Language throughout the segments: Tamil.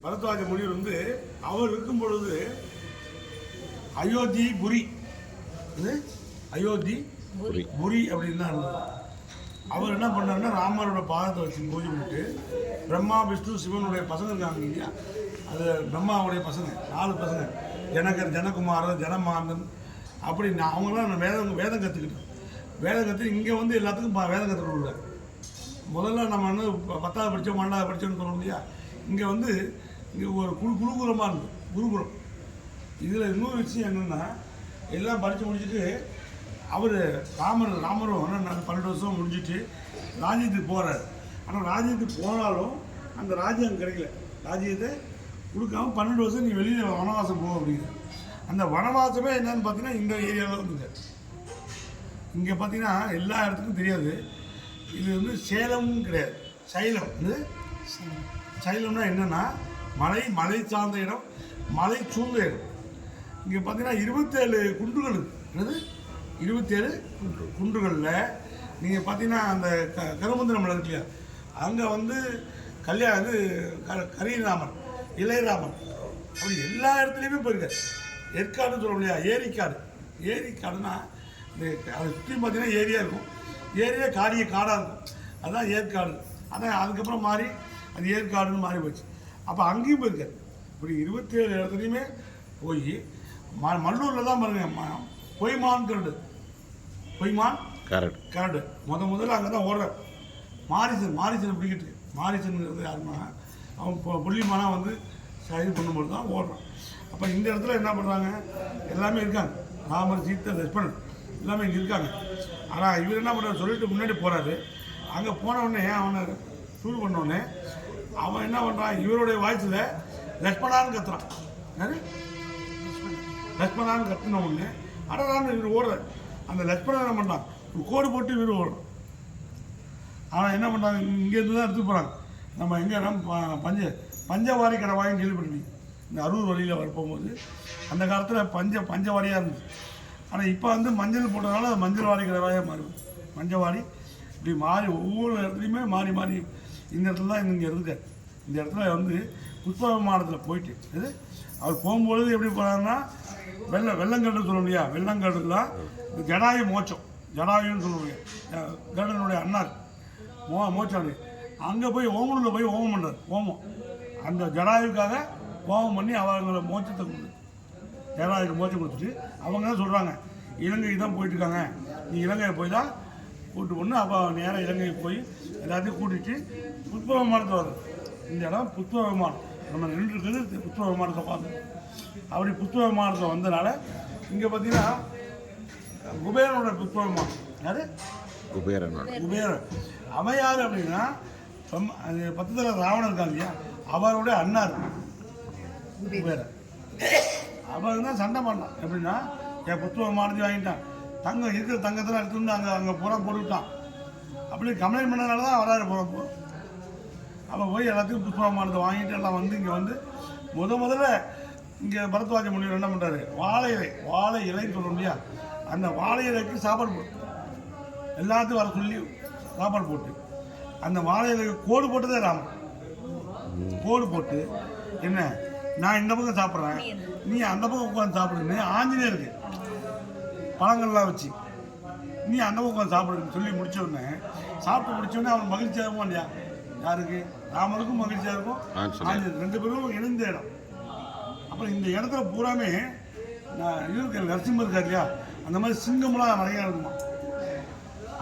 பரத்வாஜ முனிவர் வந்து அவர் இருக்கும் பொழுது அயோத்தி புரி. அயோத்தி புரி. புரி அப்படின்னு தான் அவர் என்ன பண்ணாருன்னா ராமரோட பாதத்தை வச்சு பூஜை பண்ணிட்டு பிரம்மா விஷ்ணு சிவனுடைய பசங்க இருக்காங்க இல்லையா? அது பிரம்மாவுடைய பசங்க நாலு பசங்க. ஜனகர் ஜனகுமாரர் ஜனமாந்தன் அப்படி நான் அவங்களாம் நான் வேதம் வேதம் கற்றுக்கிட்டேன் வேதம் கற்று இங்கே வந்து எல்லாத்துக்கும் வேதம் கற்றுக் கொடுக்குறாரு. முதல்ல நம்ம வந்து பத்தாவது படித்தோம் பன்னெண்டாவது படித்தோம்னு சொல்லுவோம் இல்லையா? இங்கே வந்து இங்கே ஒரு குரு குருகுலமாக இருந்தது குருகுலம் இதில் இன்னொரு விஷயம் என்னென்னா எல்லாம் படித்து முடிச்சுட்டு அவர் ராமர் ராமரும் நான் பன்னெண்டு வருஷம் முடிஞ்சிட்டு ராஜ்யத்துக்கு போகிறார் ஆனால் ராஜ்யத்துக்கு போனாலும் அந்த ராஜ்யம் கிடைக்கல. ராஜ்யத்தை கொடுக்காம பன்னெண்டு வருஷம் நீ வெளியில் வனவாசம் போ அப்படிங்கிற. அந்த வனவாசமே என்னன்னு பார்த்தீங்கன்னா இந்த ஏரியாவில் இருந்தது இங்கே பார்த்தீங்கன்னா எல்லா இடத்துக்கும் தெரியாது. இது வந்து சேலம்னு கிடையாது. சைலம். இது சைலம்னா என்னென்னா மலை மலை சார்ந்த இடம் மலை சூழ்ந்த இடம். இங்கே பார்த்தீங்கன்னா இருபத்தேழு குன்றுகள் என்னது? இருபத்தேழு குன்று குன்றுகளில் நீங்கள் பார்த்தீங்கன்னா அந்த க கருமுந்திர மலை இருக்கு இல்லையா? அங்கே வந்து கல்யாண இது க கரியராமன் இளையராமன் அப்படி எல்லா இடத்துலையுமே போயிருக்காரு. ஏற்காடுன்னு சொல்ல இல்லையா? ஏரிக்காடு. ஏரிக்காடுனா இந்த அதை சுற்றி பார்த்தீங்கன்னா ஏரியா இருக்கும். ஏரியா காடிய காடாக இருக்கும். அதுதான் ஏற்காடு. அதான் அதுக்கப்புறம் மாறி அது ஏற்காடுன்னு மாறி போச்சு. அப்போ அங்கேயும் போயிருக்காரு இப்படி இருபத்தி ஏழு இடத்துலையுமே போய் ம மல்லூரில் தான் பாருங்க பொய்மான் கரடு பொய்மான் கரெக்ட் கரடு. முத முதல்ல அங்கே தான் ஓடுறார். மாரிசன் மாரிசன் பிடிக்கிட்டு மாரிசனுங்கிறது யாருன்னா அவன் இப்போ புள்ளிமானா வந்து இது பண்ணும்போது தான் ஓடுறான். அப்போ இந்த இடத்துல என்ன பண்ணுறாங்க எல்லாமே இருக்காங்க. ராமர் சீத்தை லட்சுமணன் எல்லாமே இங்கே இருக்காங்க. ஆனால் இவர் என்ன பண்ணுறாரு சொல்லிட்டு முன்னாடி போகிறாரு அங்கே போன உடனே அவனை சூடு பண்ண உடனே அவன் என்ன பண்ணுறான் இவருடைய வாய்ஸில் லக்ஷ்மணான்னு கத்துறான். லக்ஷ்மணான்னு லட்சுமணான்னு கத்துன உடனே அடரான்னு இவர் ஓடுறார் அந்த லட்சுமணன் என்ன பண்ணுறான் ஒரு கோடு போட்டு இவர் ஓடுறான். ஆனால் என்ன பண்ணுறாங்க இங்கேருந்து தான் எடுத்து போகிறாங்க நம்ம எங்கே ப- பஞ்ச பஞ்சவாரி கடவாயின்னு கேள்விப்பட்டிருக்கீங்க. இந்த அரூர் வழியில் வரப்போகும்போது அந்த காலத்தில் பஞ்ச பஞ்சவாரியாக இருந்துச்சு. ஆனால் இப்போ வந்து மஞ்சள் போட்டதுனால மஞ்சள் வாரி கடவாயாக மாறுது. மஞ்சவாரி இப்படி மாறி ஒவ்வொரு இடத்துலையுமே மாறி மாறி இந்த இடத்துல தான் இங்கே இருக்கார் இந்த இடத்துல வந்து புஷ்ப விமானத்தில் போயிட்டு இது அவர் போகும்பொழுது எப்படி போகிறாருன்னா வெள்ளம் வெள்ளங்கட்டு சொல்ல முடியா வெள்ளங்கட்டுலாம் ஜடாயு மோச்சம் ஜடாயுன்னு சொல்ல அஹ் கருடனுடைய அண்ணார் மோ மோச்சாடு அங்கே போய் ஓமனூரில் போய் ஓமம் பண்ணுறார் ஓமம் அந்த ஜடாயுக்காக ஓமம் பண்ணி அவங்கள மோச்சத்தை கொடுத்து ஜடாயுக்கு மோச்சம் கொடுத்துட்டு அவங்க தான் சொல்கிறாங்க இலங்கைக்கு தான் போயிட்டுருக்காங்க நீ இலங்கையை போய் தான் கூட்டு பொண்ணு அப்போ நேராக இலங்கைக்கு போய் எல்லாத்தையும் கூட்டிட்டு புஷ்ப விமானத்தை வருது இந்த இடம் புஷ்ப விமானம். நம்ம நின்று இருக்கிறது புஷ்ப விமானத்தை பார்த்து. அப்படி புஷ்ப விமானத்தை வந்தனால இங்கே பார்த்தீங்கன்னா குபேரனோட புஷ்ப விமானம். யாரு? குபேரனோட. குபேரன். அவன் யார் அப்படின்னா அது பக்கத்தில் ராவணன் இருக்கான் இல்லையா? அவருடைய அண்ணார் குபேரன். அவன் தான் சண்டை பண்ணான். எப்படின்னா என் புத்தகம் மாறி வாங்கிட்டான். தங்கம் இருக்கிற தங்கத்தில் எடுத்து அங்கே அங்கே பூரா போட்டுவிட்டான் அப்படி கம்ப்ளைண்ட் பண்ணனால தான் வராரு பூரா அப்போ போய் எல்லாத்தையும் புஷ்பமானத்தை வாங்கிட்டு எல்லாம் வந்து இங்கே வந்து முத முதல்ல இங்கே பரத்வாஜ முனிவர் என்ன பண்ணுறாரு வாழை இலை வாழை இலைன்னு சொல்றோம் இல்லையா? அந்த வாழை இலைக்கு சாப்பாடு போட்டு எல்லாத்தையும் வர சொல்லி சாப்பாடு போட்டு அந்த வாழை இலைக்கு கோடு போட்டதே ராமன் கோடு போட்டு என்ன? நான் இந்த பக்கம் சாப்பிட்றேன். நீ அந்த பக்கம் உட்காந்து சாப்பிடுன்னு ஆஞ்சநேயருக்கு பழங்கள்லாம் வச்சு. நீ அந்த உட்காந்து சாப்பிடுன்னு சொல்லி முடிச்ச உடனே சாப்பிட்டு முடிச்ச உடனே அவன் மகிழ்ச்சியாக இருக்கும் இல்லையா? யாருக்கு? ராமனுக்கும் மகிழ்ச்சியாக இருக்கும். ஆஞ்சநேயர். ரெண்டு பேரும் இணைந்த இடம். அப்புறம் இந்த இடத்துல பூராமே இருக்க நரசிம்மர் இருக்கார் இல்லையா? அந்த மாதிரி சிங்கம்லாம் நிறையா இருக்குமா?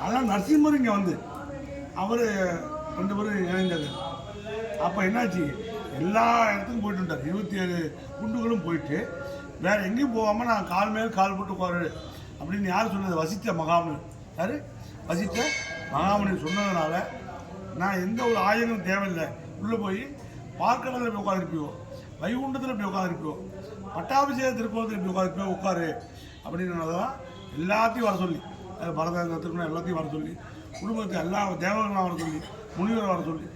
அதனால் நரசிம்மர் இங்கே வந்து அவர் ரெண்டு பேரும் இணைந்தது. அப்போ என்னாச்சு? எல்லா இடத்துக்கும் போயிட்டு இருந்தார் இருபத்தி ஏழு குண்டுகளும் போயிட்டு வேற எங்கேயும் போகாமல் நான் கால் மேல் கால் போட்டு உட்காரு அப்படின்னு யார் சொன்னது? வசித்த மகாமணி யார்? வசித்த மகாமுனி சொன்னதுனால நான் எந்த ஒரு ஆயுதமும் தேவையில்லை. உள்ளே போய் பார்க்கடலில் போய் உட்காந்துருப்பியோ வைகுண்டத்தில் போய் உட்காந்துருப்பியோ பட்டாபிஷேக திருப்பத்தில் போய் உட்காந்து உட்காரு. அப்படின்றதான் எல்லாத்தையும் வர சொல்லி அது பரதம் எல்லாத்தையும் வர சொல்லி குடும்பத்தை எல்லா தேவர்களாம் வர சொல்லி முனிவரை வர சொல்லி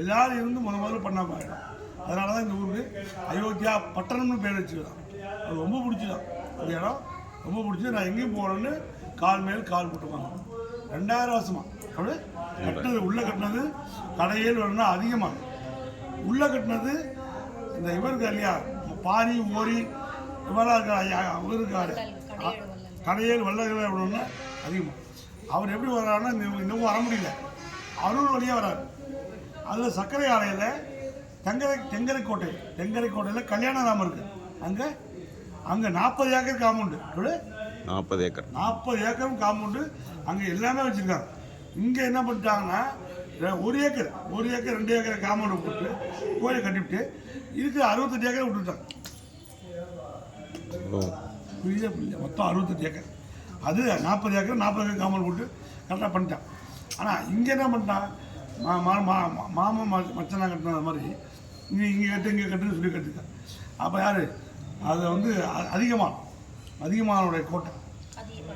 எல்லாரும் இருந்து முத முதல்ல பண்ணாமல் ஆகிடும் அதனால தான் இந்த ஊருக்கு அயோத்தியா பட்டணம்னு பேர் வச்சுக்கலாம் அது ரொம்ப பிடிச்சிதான். அந்த இடம் ரொம்ப பிடிச்சி நான் எங்கேயும் போகிறேன்னு கால் மேல் கால் போட்டுவாங்க ரெண்டாயிரம் வருஷமா. அப்படி கட்டினது உள்ளே கட்டினது கடையில் வேணும்னா அதிகமாக உள்ளே கட்டினது இந்த இவர் இருக்கா இல்லையா? பாரி ஓரி இவராக இருக்கா ஐயா அவர் இருக்காரு. கடையேல் அதிகமாக அவர் எப்படி வர்றாருன்னா இந்த இன்னமும் வர முடியல. அருள் வழியாக வராரு அதில் சர்க்கரை ஆலையில் தெங்கரை கோட்டையில் கல்யாண கல்யாணராமம் இருக்குது அங்கே அங்கே நாற்பது ஏக்கர் காம்பவுண்டு எவ்வளோ நாற்பது ஏக்கர். நாற்பது ஏக்கரும் காம்பவுண்டு அங்கே எல்லாமே வச்சுருக்காங்க. இங்கே என்ன பண்ணிட்டாங்கன்னா ஒரு ஏக்கர் ஒரு ஏக்கர் ரெண்டு ஏக்கர் காம்பவுண்டு போட்டு கோயிலை கட்டிவிட்டு இதுக்கு அறுபத்தெட்டு ஏக்கர் விட்டுட்டாங்க. ஓ. புரியுதா? புரியல மொத்தம் அறுபத்தெட்டு ஏக்கர். அது நாற்பது ஏக்கர் நாற்பது ஏக்கர் காம்பவுண்ட் போட்டு கரெக்டாக பண்ணிட்டான் ஆனால் இங்கே என்ன பண்ணிட்டான் மா மா மா மாமன் மச்சனா கட்டின மாதிரி இங்கே இங்கே கட்டு இங்கே கட்டுன்னு சொல்லி கட்டிருக்கான் அப்போ யார்? அதை வந்து அ- அதிகமான அதிகமானுடைய கோட்டை.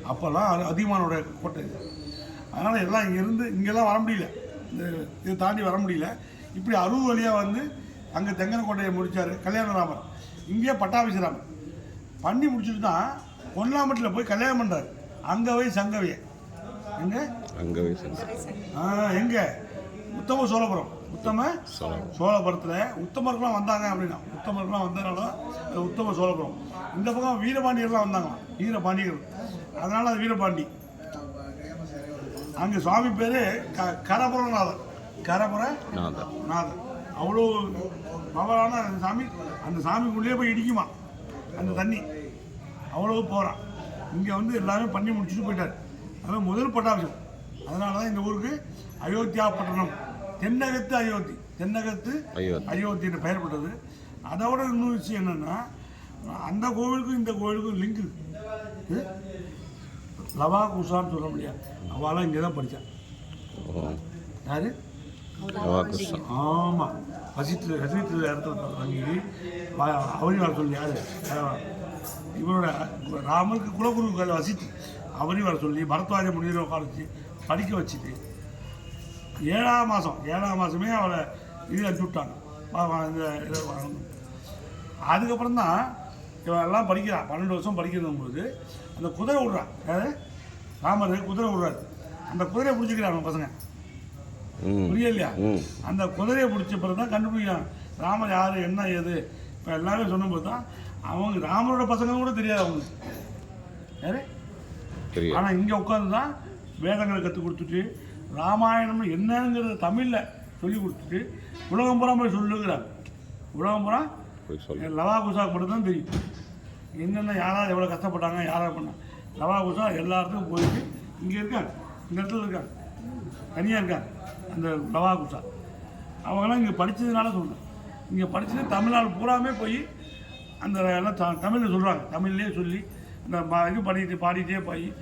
அப்போல்லாம் அது அதிகமானுடைய கோட்டை இது. அதனால் எல்லாம் இங்கேருந்து இங்கெல்லாம் வர முடியல. இந்த இதை தாண்டி வர முடியல. இப்படி அறுபது வழியாக வந்து அங்கே தெங்கனக்கோட்டையை முடித்தார் கல்யாணராமர். இங்கேயே பட்டாபிஷராமர் பண்ணி முடிச்சுட்டு தான் பொன்னாமட்டில் போய் கல்யாணம் பண்ணுறாரு அங்கவை சங்கவையை. எங்கே? அங்கே சென்டர் எங்கே? உத்தம சோழபுரம். உத்தம சோழபுரத்தில் உத்தமர்கள்லாம் வந்தாங்க அப்படின்னா உத்தமர்கள்லாம் வந்தனால அது உத்தம சோழபுரம். இந்த பக்கம் வீரபாண்டியர்லாம் வந்தாங்க வீரபாண்டியர்கள். அதனால அது வீரபாண்டி. அங்கே சுவாமி பேர் க கரபுரநாதர். கரபுர நாதர். அவ்வளோ பவரான அந்த சாமி அந்த சாமிக்குள்ளேயே போய் இடிக்குமா? அந்த தண்ணி. அவ்வளோ போகிறான் இங்கே வந்து எல்லாமே பண்ணி முடிச்சுட்டு போயிட்டார். அதான் முதல் பட்டாபிஷம் அதனால தான் இந்த ஊருக்கு அயோத்தியா பட்டணம். தென்னகத்து அயோத்தி. தென்னகத்து அயோத்தி. அயோத்தின்னு பெயர் பெற்றது அதோட இன்னொரு விஷயம் என்னென்னா அந்த கோவிலுக்கும் இந்த கோவிலுக்கும் லிங்க் இருக்கு. லவா குசான்னு சொல்ல முடியாது. அவளாம் இங்கே தான் படித்தான் யாரு? ஆமாம் வசித்து வசித்து இடத்துல அவனி வர சொல்லி யாரு? இவரோட ராமருக்கு குலகுருக்கள் வசித்து அவனி வர சொல்லி பரத்வாஜ முனிவரை உட்கார வச்சு படிக்க வச்சுட்டு ஏழாம் மாதம் ஏழாம் மாதமே அவளை இது அனுப்பிச்சு விட்டாங்க. இந்த இதை அதுக்கப்புறம் தான் இவன் எல்லாம் படிக்கிறான். பன்னெண்டு வருஷம் படிக்கிறதும்போது அந்த குதிரை விடுறான். யாரு ராமர் குதிரை விடுறாரு. அந்த குதிரையை பிடிச்சிக்கிறாங்க பசங்க. ம். புரியலையா ம். அந்த குதிரையை பிடிச்ச பிறகு தான் கண்டுபிடிக்கிறான். ராமர் யார் என்ன ஏது? இப்போ எல்லாமே சொன்னும்போது தான் அவங்க ராமரோட பசங்க கூட தெரியாது அவங்களுக்கு ஆனால் இங்கே உட்காந்து தான் வேதங்களை கற்றுக் கொடுத்துட்டு ராமாயணம் என்னங்கிறத தமிழில் சொல்லி கொடுத்துட்டு உலகம் பூரா போய் சொல்லுங்கிறார். உலகம் சொல்லு. லவா குசாக்கு மட்டும் தான் தெரியும். என்னென்ன யாராவது எவ்வளோ கஷ்டப்பட்டாங்க யாராவது பண்ணாங்க. லவா குசா எல்லா இடத்துக்கும் போயிட்டு இங்கே இருக்காங்க இந்த இடத்துல இருக்காங்க தனியாக இருக்காங்க அந்த லவா குசா அவங்களாம் இங்கே படித்ததுனால சொல்கிறேன் இங்கே படித்தது தமிழ்நாடு பூராமே போய் அந்த எல்லாம் த- தமிழில் சொல்கிறாங்க தமிழ்லேயே சொல்லி அந்த ம- இது பண்ணிட்டு பாடிட்டே போய்